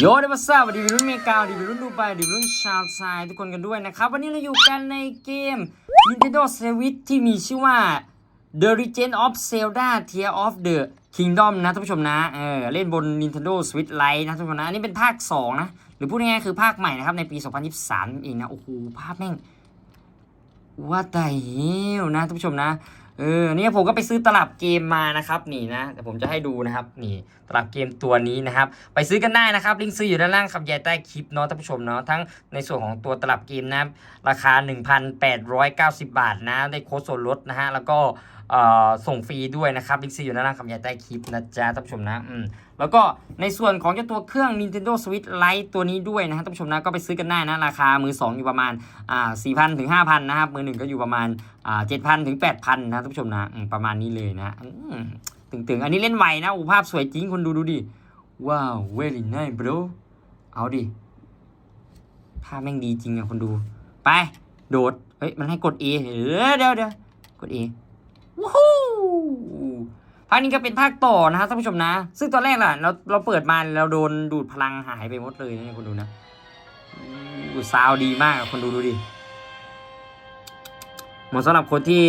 โยเดบัสซ่าสวัสดีวัยรุ่นเมกาสวัสดีวัยรุ่นดูไบสวัสดีวัยรุ่นชาวไซทุกคนกันด้วยนะครับ วันนี้เราอยู่กันในเกม Nintendo Switch ที่มีชื่อว่า The Legend of Zelda Tear of the Kingdom นะท่านผู้ชมนะเออเล่นบน Nintendo Switch Lite นะท่านผู้ชมนะอันนี้เป็นภาค 2 นะ หรือพูดง่ายๆคือภาคใหม่นะครับ ในปี 2023 เองนะ โอ้โห ภาพแม่งว่าแต่เหี้ยวนะท่านผู้ชมนะ เออเนี่ยผมก็ไปซื้อตลับเกมมานะครับนี่นะแต่ผมจะให้ดูนะครับนี่ตลับเกมตัวนี้นะครับ ไปซื้อกันได้นะครับ ลิงก์ซื้ออยู่ด้านล่างคำแยกใต้คลิปเนาะท่านผู้ชมเนาะทั้งในส่วนของตัวตลับเกมนะราคา 1,890 บาทนะได้โค้ดส่วนลดนะฮะแล้วก็ ส่งฟรีด้วยนะครับลิงก์ออยู่ด้านล่างคำแยกใต้คลิปนะจ๊ะท่านผู้ชมนะอืมแล้วก็ในส่วนของเจ้าตัวเครื่อง Nintendo Switch Lite ตัวนี้ด้วยนะฮะท่านผู้ชมนะก็ไปซื้อกันได้นะราคามือสองอยู่ประมาณอ่า4,000ถึง5,000นนะครับมือหนึ่งก็อยู่ประมาณอ่าเจ็ดพันถึงแปดพันนะท่านผู้ชมนะมประมาณนี้เลยนะอืมตึงๆ อันนี้เล่นไวนะอ้ภาพสวยจริงคนดูดูดิว้าว very nice bro เอาดิภาพแม่งดีจริงอะคนดู ไป โดด เฮ้ย มันให้กด A เออเดี๋ยวเดี๋ยวกด A ว้าวภาคนี้ก็เป็นภาคต่อนะฮะท่านผู้ชมนะ ซึ่งตอนแรกล่ะเราเราเปิดมาเราโดนดูดพลังหายไปหมดเลยนะคนดูนะอู้ซาวดีมากคนดูดูดิเหมาะสำหรับคนที่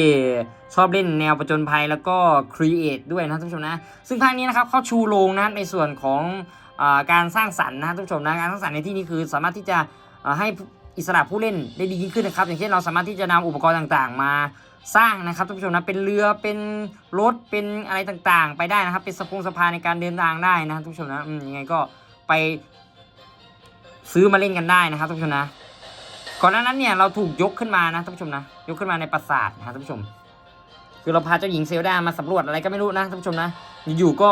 ชอบเล่นแนวประจนภัยแล้วก็ครีเอทด้วยนะท่านผู้ชมนะ ซึ่งภาคนี้นะครับเขาชูโรงนะในส่วนของอการสร้างสรรค์นะท่านผู้ชมนะการสร้างสรรค์ในที่นี้คือ สามารถที่จะให้อิสระผู้เล่นได้ดียิ่งขึ้นนะครับ อย่างเช่นเราสามารถที่จะนำอุปกรณ์ต่างๆ มา สร้างนะครับท่านผู้ชมนะเป็นเรือเป็นรถเป็นอะไรต่างๆ ไปได้นะครับ เป็นสะพงสะพานในการเดินทางได้นะท่านผู้ชมนะยังไงก็ไป ซื้อมาเล่นกันได้นะครับท่านผู้ชมนะ ก่อนหน้านั้นเนี่ยเราถูกยกขึ้นมานะท่านผู้ชมนะ ยกขึ้นมาในปราสาทนะท่านผู้ชม คือเราพาเจ้าหญิงเซลดามาสำรวจอะไรก็ไม่รู้นะท่านผู้ชมนะอยู่ๆก็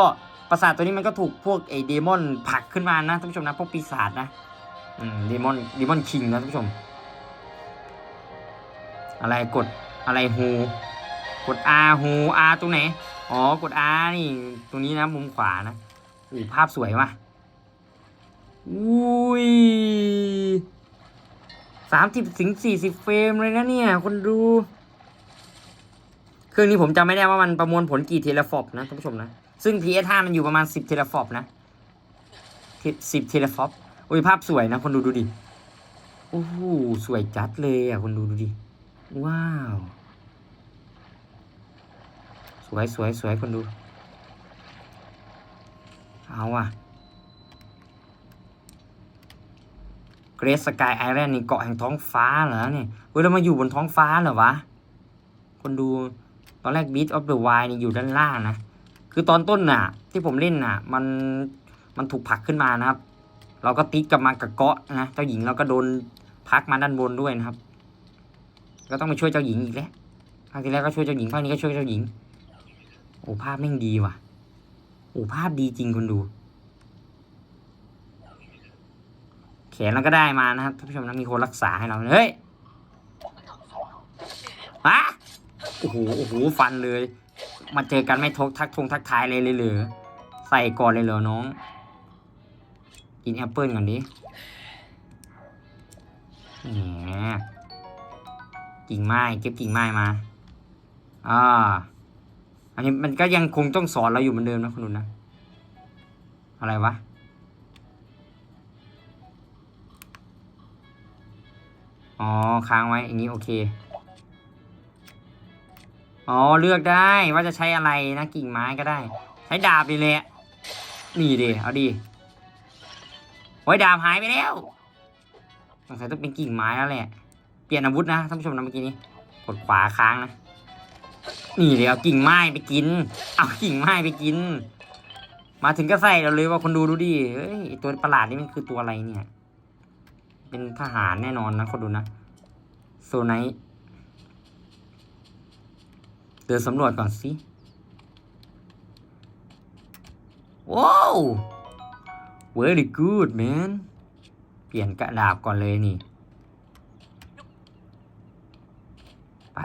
ปราสาทตัวนี้มันก็ถูกพวกไอ้เดมอนผลักขึ้นมานะท่านผู้ชมนะพวกปีศาจนะอืมเดมอนเดมอนคิงนะท่านผู้ชม อะไรกด อะไรฮูกด R ฮู R ตรงไหน อ๋อ กด R นี่ ตรงนี้นะ มุมขวานะอู้ภาพสวยว่ะอุ้ยสามสิบถึงสี่สิบเฟรมเลยนะเนี่ย คนดู เครื่องนี้ผมจำไม่ได้ว่ามันประมวลผลกี่เทเลฟอปนะท่านผู้ชมนะ ซึ่ง PS5 มันอยู่ประมาณสิบเทเลฟอปนะสิบเทเลฟอปโอ้ยภาพสวยนะ คนดูดูดิ โอ้โห สวยจัดเลยอะ คนดูดูดิ ว้าว สวยสวยสวยคนดู เอาอะเกรสสกายไอแลนด์นี่เกาะแห่งท้องฟ้าเหรอเนี่ยเฮ้ยเรามาอยู่บนท้องฟ้าเหรอวะ คนดูตอนแรก Beat of the Wild นี่อยู่ด้านล่างนะ คือตอนต้นน่ะ ที่ผมเล่นน่ะ มันมันถูกผลักขึ้นมานะครับ เราก็ติดกลับมากับเกาะนะเจ้าหญิงเราก็โดนพักมาด้านบนด้วยนะครับ ก็ต้องไปช่วยเจ้าหญิงอีกแล้วภาคที่แล้วก็ช่วยเจ้าหญิงภาคนี้ก็ช่วยเจ้าหญิง โอ้ภาพแม่งดีว่ะ โอ้ภาพดีจริงคนดู แขนเราก็ได้มานะครับท่านผู้ชมนะมีคนรักษาให้เราเฮ้ยฮะโอ้โหโอ้โหฟันเลย มาเจอกันไม่ทกทักทงทักทายเลยเลยเหรอใส่ก่อนเลยเหรอน้อง กินแอปเปิลก่อนดิแหมกิ่งไม้เก็บกิ่งไม้มาอ่า อันนี้มันก็ยังคงต้องสอนเราอยู่เหมือนเดิมนะคุณดูนนะ อะไรวะอ๋อค้างไว้อย่างนี้โอเค อ๋อเลือกได้ว่าจะใช้อะไรนะกิ่งไม้ก็ได้ ใช้ดาบดีเลยนี่ดิเอาดิโอ้ยดาบหายไปแล้วสงสัยต้องเป็นกิ่งไม้แล้วแหละ เปลี่ยนอาวุธนะท่านผู้ชมนะเมื่อกี้นี้ กดขวาค้างนะ นี่เลยเอากิ่งไม้ไปกิน เอากิ่งไม้ไปกิน มาถึงก็ใส่เราเลยว่าคนดูดูดิเฮ้ยตัวประหลาดนี่มันคือตัวอะไรเนี่ย เป็นทหารแน่นอนนะคนดูนะโซไนท์เดินสำรวจก่อนสิว้าว very good man เปลี่ยนกระดาบก่อนเลยนี่ ไป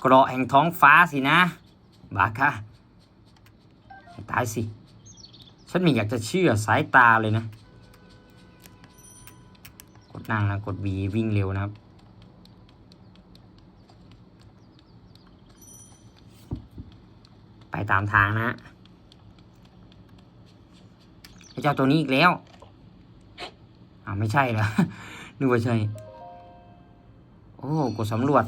เกราะแห่งท้องฟ้าสินะ บาค่ะตายสิ ฉันไม่อยากจะเชื่อสายตาเลยนะ กดนั่งนะ กด V วิ่งเร็วนะครับ ไปตามทางนะฮะเจ้าตัวนี้อีกแล้วอ่าไม่ใช่เหรอนึกว่าใช่ โอ้ กดสำรวจ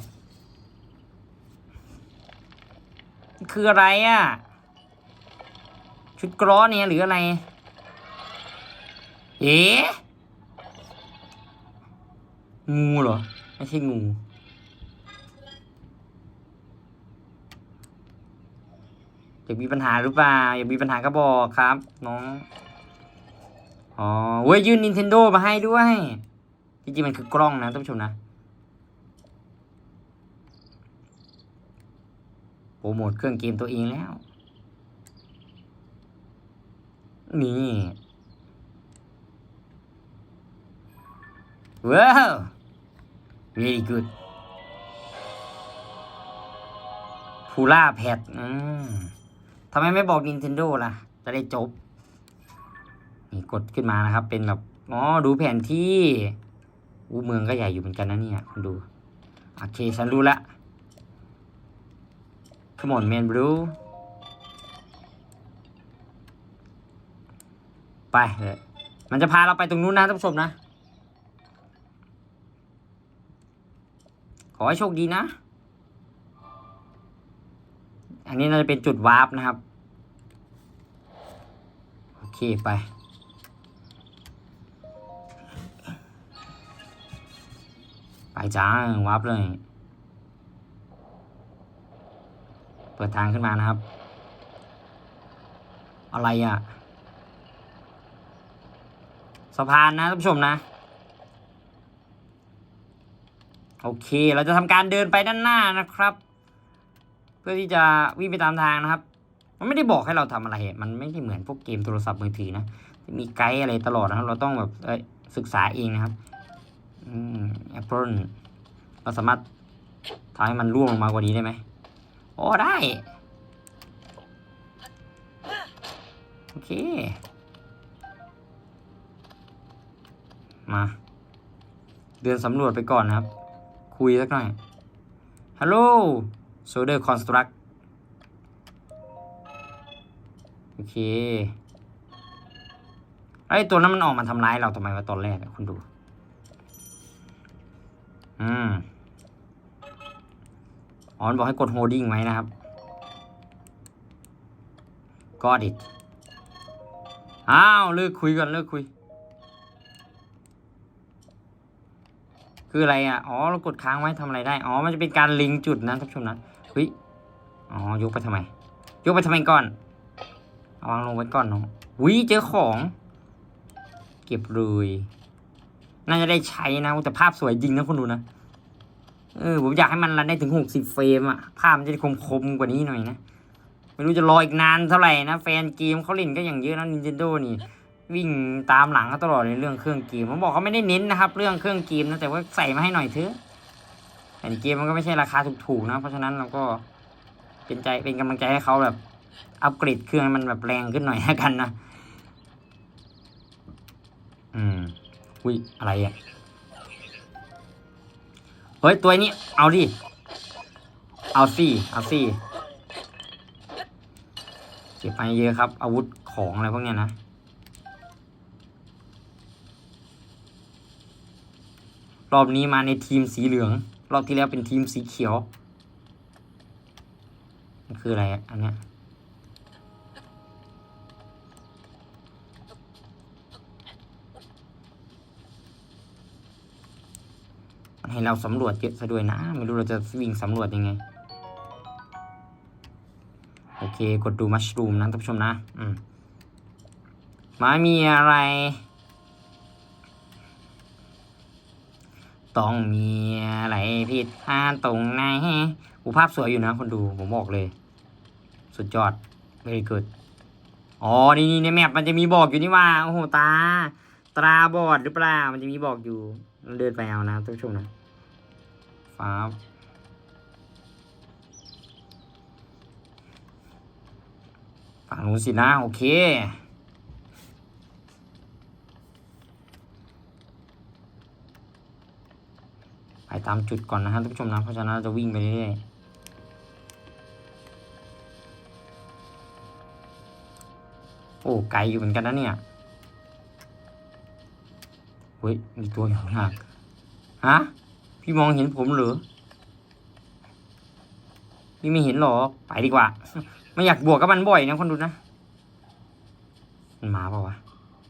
คืออะไรอะ่ะ ชุดกร้อเนี่ยหรืออะไร เอ๊ะงูเหรอ ไม่ใช่งู อยากมีปัญหาหรือเปล่า อยากมีปัญหาก็บอกครับ น้อง อ๋อเว้ย ยื่น Nintendo มาให้ด้วย จริงๆ มันคือกล้องนะท่านผู้ชมนะ โปรโมทเครื่องเกมตัวเองแล้ว นี่ว้าว very good พูล่าแพดทำไมไม่บอก Nintendo ล่ะ จะได้จบ นี่กดขึ้นมานะครับ เป็นแบบ อ๋อ ดูแผนที่ อู้เมืองก็ใหญ่อยู่เหมือนกันนะเนี่ยคุณดู โอเค ฉันรู้ละ Come on man bro ไปเลยมันจะพาเราไปตรงนู้นนะท่านผู้ชมนะ ขอให้โชคดีนะ อันนี้น่าจะเป็นจุดวาร์ปนะครับ โอเคไป ไปจ้าวาร์ปเลย เปิดทางขึ้นมานะครับ อะไรอะสะพานนะท่านผู้ชมนะ โอเค เราจะทำการเดินไปด้านหน้านะครับ เพื่อที่จะวิ่งไปตามทางนะครับ มันไม่ได้บอกให้เราทำอะไร มันไม่ได้เหมือนพวกเกมโทรศัพท์มือถือนะมีไกด์อะไรตลอดนะครับ เราต้องแบบเอ้ศึกษาเองนะครับอืมแอปเปิลเราสามารถทำให้มันร่วงลงมากว่านี้ได้ไหม อ้ได้ โอเค มา เดินสำรวจไปก่อนนะครับ คุยสักหน่อย ฮัลโหลโซเดอร์คอนสตรักโอเค ไอ้ตัวนั้นมันออกมาทำร้ายเราทำไมวะตอนแรกคุณดู อืม อ๋อบอกให้กดโฮดดิ้งไว้นะครับก็ดิอ้าวเลิกคุยก่อนเลิกคุย คืออะไรอะ อ๋อเรากดค้างไว้ทำอะไรได้ อ๋อ มันจะเป็นการลิงก์จุดนะท่านผู้ชมนะเฮ้ย อ๋อยกไปทำไม ยกไปทำไมก่อน เอาวางลงไว้ก่อนเนาะวิเจอของ เก็บเลย น่าจะได้ใช้นะ แต่ภาพสวยจริงนะคุณดูนะ เออผมอยากให้มันรันได้ถึงหกสิบเฟรมอะภาพมันจะได้คมๆกว่านี้หน่อยนะ ไม่รู้จะรออีกนานเท่าไหร่นะ แฟนเกมเขาเล่นก็อย่างเยอะนะ Nintendo นี่ วิ่งตามหลังเขาตลอดในเรื่องเครื่องเกมผมบอกเขาไม่ได้เน้นนะครับ เรื่องเครื่องเกมนะแต่ว่าใส่มาให้หน่อยเถอะแต่เกมมันก็ไม่ใช่ราคาถูกๆนะ เพราะฉะนั้นเราก็เป็นใจเป็นกำลังใจให้เขาแบบอัปเกรดเครื่องมันแบบแรงขึ้นหน่อยแล้วกันนะ อืม อุ้ยอะไรอะ เฮ้ย ตัวนี้ เอาดิ เอาสิเอาสิเก็บไปเยอะครับ อาวุธของอะไรพวกเนี้ยนะ รอบนี้มาในทีมสีเหลือง รอบที่แล้วเป็นทีมสีเขียว มันคืออะไรอันเนี้ย ให้เราสำรวจเยอะซะด้วยนะ ไม่รู้เราจะวิ่งสำรวจยังไง โอเค กดดูมัชรูมนะท่านผู้ชมนะอืมไม่มีอะไร ต้องมีอะไรผิดพลาดตรงไหนอูภาพสวยอยู่นะคนดู ผมบอกเลย สุดยอด very good อ๋อ นี่นี่ในแมปมันจะมีบอกอยู่นี่ว่า โอ้โห ตา ตราบอดหรือเปล่า มันจะมีบอกอยู่เราเดินไปเอานะท่านผู้ชมนะ ฟ้า ฝั่งนู้นสินะ โอเคไปตามจุดก่อนนะฮะท่านผู้ชมนะเพราะฉะนั้นจะวิ่งไปเรื่อยๆโอ้ไกลอยู่เหมือนกันนะเนี่ยเฮ้ยมีตัวอยู่ข้างหน้าฮะ พี่มองเห็นผมหรือ พี่ไม่เห็นหรอ ไปดีกว่า ไม่อยากบวกกับมันบ่อยนะคนดูนะมันมาเปล่าวะ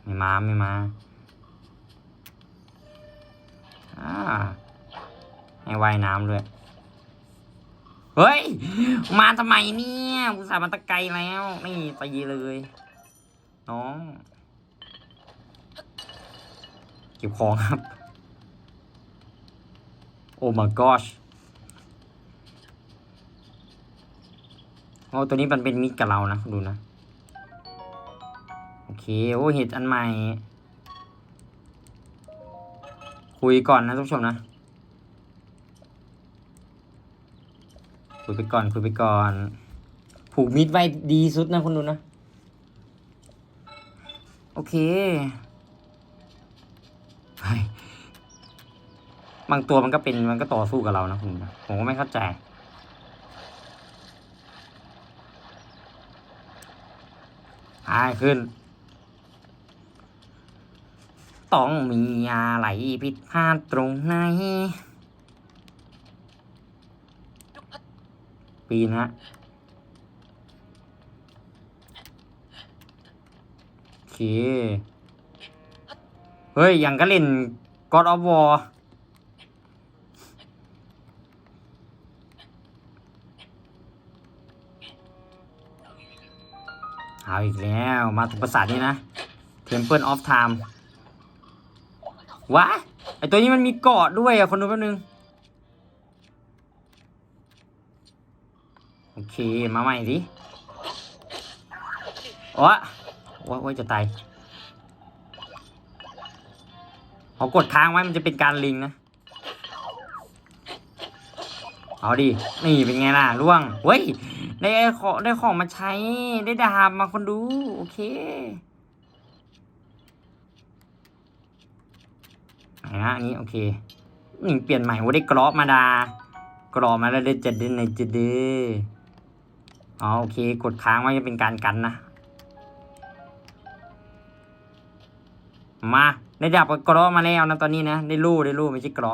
ไม่มาไม่มา อ่าให้ว่ายน้ำด้วย เฮ้ย มาทำไมเนี่ยอุตส่าห์มาตะไกลแล้วนี่ตีเลย น้อง เก็บของครับ โอ้ my gosh โอ้ตัวนี้มันเป็นมิตรกับเรานะดูนะ โอเค โอ้เห็ดอันใหม่ คุยก่อนนะทุกชมนะ คุยไปก่อน คุยไปก่อน ผูกมิดไว้ดีสุดนะคุณดูนะ โอเคเฮ้ย บางตัวมันก็เป็นมันก็ต่อสู้กับเรานะคุณผมก็ไม่เข้าใจหายขึ้น ต้องมีอะไรผิดพลาดตรงไหน ปีนฮะโอเค เฮ้ย ยังก็เล่น God of War เอาอีกแล้ว มาถึงประสาทนี้นะ Temple of Time วะไอตัวนี้มันมีเกาะด้วยอะคนดูแป๊บนึง โอเค มาใหม่สิโอ้ว่าว่าจะตายเอากดค้างไว้มันจะเป็นการลิงนะ เอาดิ นี่เป็นไงล่ะล่วงเว้ย ได้ของได้ของมาใช้ได้ดาบมาคนดู โอเคไหนนะอันนี้โอเคนี่เปลี่ยนใหม่ว่าได้กรอบมาดากรอบมาแล้วได้จะได้ในจะได้อ๋อโอเค กดค้างไว้จะเป็นการกันนะมาได้ดาบกับกรอมาแล้วนะตอนนี้นะได้ลู่ได้ลู่ไม่ใช่กรอ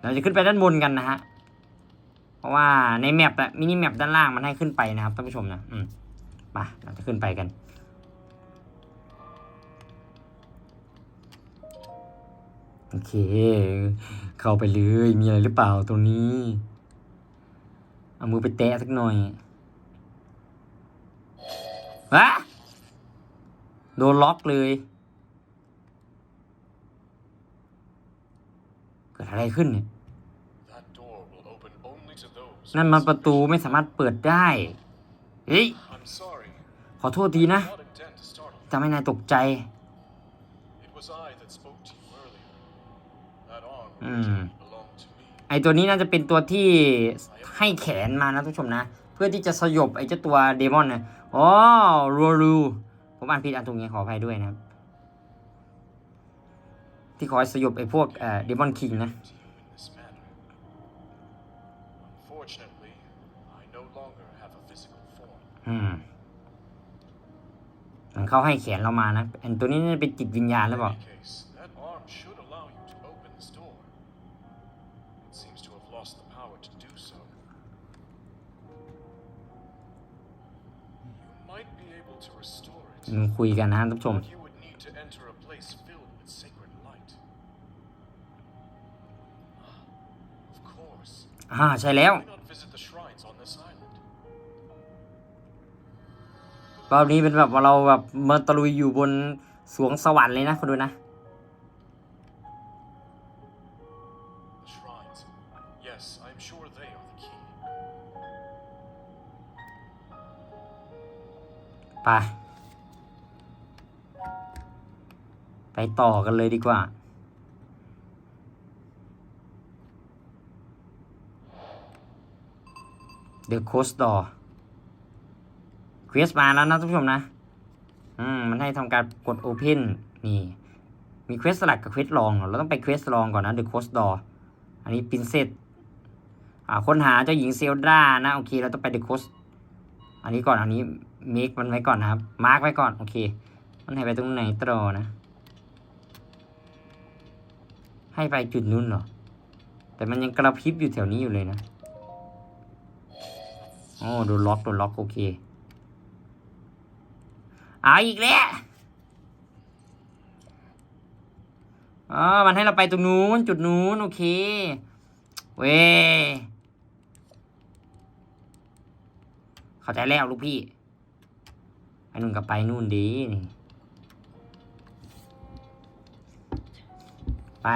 เราจะขึ้นไปด้านบนกันนะฮะ ราะว่าในแมปอะมินิแมปด้านล่างมันให้ขึ้นไปนะครับท่านผู้ชมนะอืมมาเราจะขึ้นไปกัน โอเค เข้าไปเลยมีอะไรหรือเปล่าตรงนี้ เอามือไปแตะสักหน่อยฮะโดนล็อกเลย เกิดอะไรขึ้นเนี่ย That door will open only to those. นั่นมันประตูไม่สามารถเปิดได้ เฮ้ย ขอโทษทีนะ Not intend to startle ทำให้นายตกใจ you. It was I that spoke to you earlier. That arm Hmm. belonged to me. ไอตัวนี้น่าจะเป็นตัวที่ให้แขนมานะทุกชมนะ เพื่อที่จะสยบไอเจ้าตัวเดมอนนะอ๋อรูรูผมอ่านผิดอ่านถูกไงขออภัยด้วยนะครับ ที่คอยสยบไอพวกเดมอนคิงนะ Unfortunately, I no longer have a physical form. อืมมันเข้าให้แขนเรามานะอันตัวนี้น่าจะเป็นจิตวิญญาณหรือ In เปล่า any case, that arm should allow you to open this door. It seems to have lost the power to do so. You might be able to restore it. มันคุยกันนะท่านผู้ชม But you would need to enter a place filled with sacred light. Ah, Of course. อ่าใช่แล้ว Why not visit the shrines on this island? รอบนี้เป็นแบบว่าเราแบบมาตะลุยอยู่บนสวงสวรรค์เลยนะคุณดูนะ The shrines. Yes, I'm sure they are the key. ไป ไปต่อกันเลยดีกว่า The Coast Door เควสมาแล้วนะท่านผู้ชมนะ อืม มันให้ทำการกด Open นี่ มีเควสสลักกับเควสลอง เราต้องไปเควสลองก่อนนะ The Coast Door อันนี้ Princess อ่าค้นหาเจ้าหญิงเซลดานะ โอเค เราต้องไป The Coast อันนี้ก่อน อันนี้เมคมันไว้ก่อนนะครับ มาร์กไว้ก่อน โอเค มันให้ไปตรงไหนต่อนะ ให้ไปจุดนู้นเหรอ แต่มันยังกระพริบอยู่แถวนี้อยู่เลยนะ โอ้โดนล็อกโดนล็อกโอเคเอาอีกแล้วอ๋อมันให้เราไปตรงนู้นจุดนู้นโอเค เว้เข้าใจแล้วลูกพี่ไอ้นุ่นก็ไปนู่นดีนี่ ไป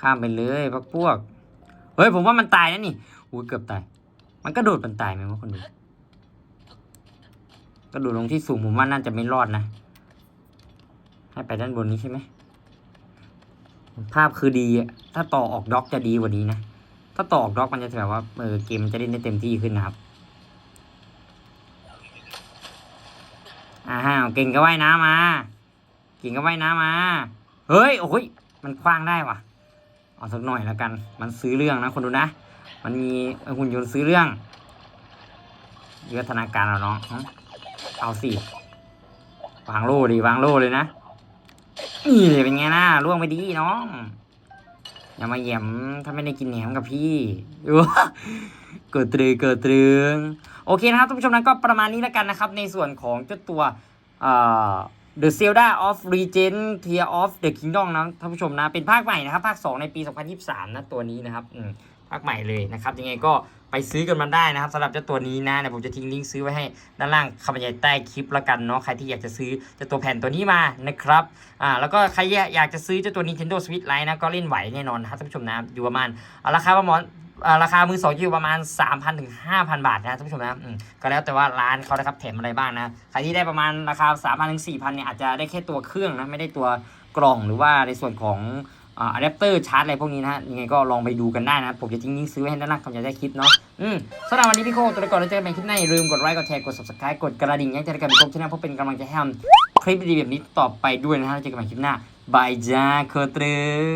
ข้ามไปเลยพักพวก เฮ้ยผมว่ามันตายนะนี่อุ้ยเกือบตาย มันกระโดดมันตายไหมวะคนดูกระโดดลงที่สูงผมว่าน่าจะไม่รอดนะ ให้ไปด้านบนนี้ใช่ไหม ภาพคือดีอะถ้าต่อออกด็อกจะดีกว่านี้นะ ถ้าต่อออกด็อกมันจะแบบว่าเออเกมมันจะเล่นได้เต็มที่ขึ้นนะครับอ้าวเก่งก็ว่ายน้ำมา เก่งก็ว่ายน้ำมา เฮ้ย โอ้ย มันคว้างได้ว่ะ เอาสักหน่อยแล้วกัน มันซื้อเรื่องนะคนดูนะ มันมีหุ่นยนต์ซื้อเรื่องวิวัฒนาการเราน้อง เอาสิ วางโล่ดิวางโล่เลยนะ นี่เป็นไงนะล่วงไปดีน้อง อย่ามาแหย่มถ้าไม่ได้กินแหนมกับพี่เกิดตรึงเกิดตรึงโอเคนะครับท่านผู้ชมนั้นก็ประมาณนี้แล้วกันนะครับ ในส่วนของเจ้าตัว เอ่อ The Zelda of Regent Tear of the Kingdom นะท่านผู้ชมนะ เป็นภาคใหม่นะครับ ภาค 2 ในปี 2023 นะตัวนี้นะครับอืมภาคใหม่เลยนะครับ ยังไงก็ไปซื้อกันมาได้นะครับสำหรับเจ้าตัวนี้นะเดี๋ยวผมจะทิ้งลิงก์ซื้อไว้ให้ด้านล่างคำบรรยายใต้คลิปละกันเนาะใครที่อยากจะซื้อเจ้าตัวแผ่นตัวนี้มานะครับอ่าแล้วก็ใครอยากจะซื้อเจ้าตัว Nintendo Switch Lite นะก็เล่นไหวแน่นอนนะครับท่านผู้ชมนะอยู่ประมาณอ่าราคาประมาณ ราคามือสองอยู่ประมาณ 3,000ถึง5,000 บาทนะท่านผู้ชมนะก็แล้วแต่ว่าร้านเขานะครับแถมอะไรบ้างนะใครที่ได้ประมาณราคา 3,000ถึง4,000เนี่ยอาจจะได้แค่ตัวเครื่องนะไม่ได้ตัวกล่องหรือว่าในส่วนของอะแดปเตอร์ชาร์จอะไรพวกนี้นะฮะยังไงก็ลองไปดูกันได้นะ ผมจะทิ้งลิงก์ซื้อไว้ให้ด้านล่างคำจะได้คลิปเนาะอืมสำหรับวันนี้พี่โคตัวก่อนแล้วเจอกันใหม่คลิปหน้าอย่าลืมกดไลค์กดแชร์กด subscribe กดกระดิ่งแจ้งเตือนกันเป็นกลุ่มชแนเพื่อเป็นกำลังใจให้ทำคลิปดีๆแบบนี้ต่อไปด้วยนะฮะเจอกันใหม่คลิปหน้าบายจ้าเคอร์ตรึง